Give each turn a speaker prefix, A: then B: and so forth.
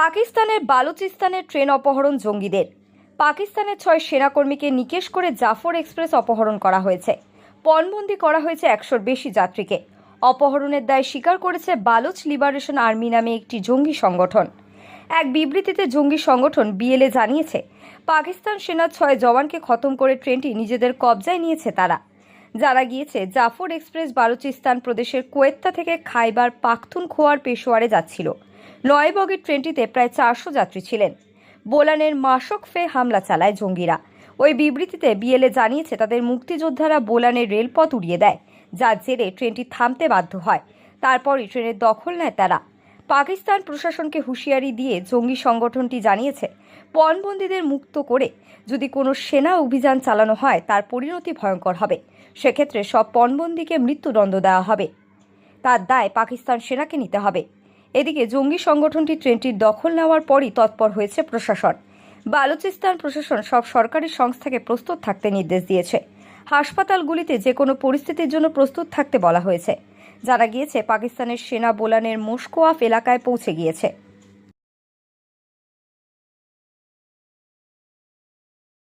A: পাকিস্তানের বালুচিস্তানের ট্রেন অপহরণ জঙ্গিদের। পাকিস্তানের ছয় সেনাকর্মীকে নিকেশ করে জাফর এক্সপ্রেস অপহরণ করা হয়েছে। পণবন্দি করা হয়েছে একশোর বেশি যাত্রীকে। অপহরণের দায় স্বীকার করেছে বালুচ লিবারেশন আর্মি নামে একটি জঙ্গি সংগঠন। এক বিবৃতিতে জঙ্গি সংগঠন বিএলএ জানিয়েছে, পাকিস্তান সেনার ছয় জওয়ানকে খতম করে ট্রেনটি নিজেদের কবজায় নিয়েছে তারা। জানা গিয়েছে, জাফর এক্সপ্রেস বালুচিস্তান প্রদেশের কোয়েত্তা থেকে খাইবার পাখতুনখোয়ার পেশোয়ারে যাচ্ছিল। নয় বগির ট্রেনটিতে প্রায় চারশো যাত্রী ছিলেন। বোলানের মাসক ফে হামলা চালায় জঙ্গিরা। ওই বিবৃতিতে বিএলএ জানিয়েছে, তাদের মুক্তিযোদ্ধারা বোলানের রেলপথ উড়িয়ে দেয়, যার জেরে ট্রেনটি থামতে বাধ্য হয়। তারপরই ট্রেনের দখল নেয় তারা। পাকিস্তান প্রশাসনকে হুঁশিয়ারি দিয়ে জঙ্গি সংগঠনটি জানিয়েছে, পণবন্দীদের মুক্ত করে যদি কোনো সেনা অভিযান চালানো হয়, তার পরিণতি ভয়ঙ্কর হবে। সেক্ষেত্রে সব পণবন্দীকে মৃত্যুদণ্ড দেওয়া হবে। তার দায় পাকিস্তান সেনাকে নিতে হবে। এদিকে জঙ্গি সংগঠনটি ট্রেনটির দখল নেওয়ার পরই তৎপর হয়েছে প্রশাসন। বালুচিস্তান প্রশাসন সব সরকারি সংস্থাকে প্রস্তুত থাকতে নির্দেশ দিয়েছে। হাসপাতালগুলিতে যে কোনো পরিস্থিতির জন্য প্রস্তুত থাকতে বলা হয়েছে। জানা গিয়েছে, পাকিস্তানের সেনা বোলানের মুস্কোয়াফ এলাকায় পৌঁছে গিয়েছে।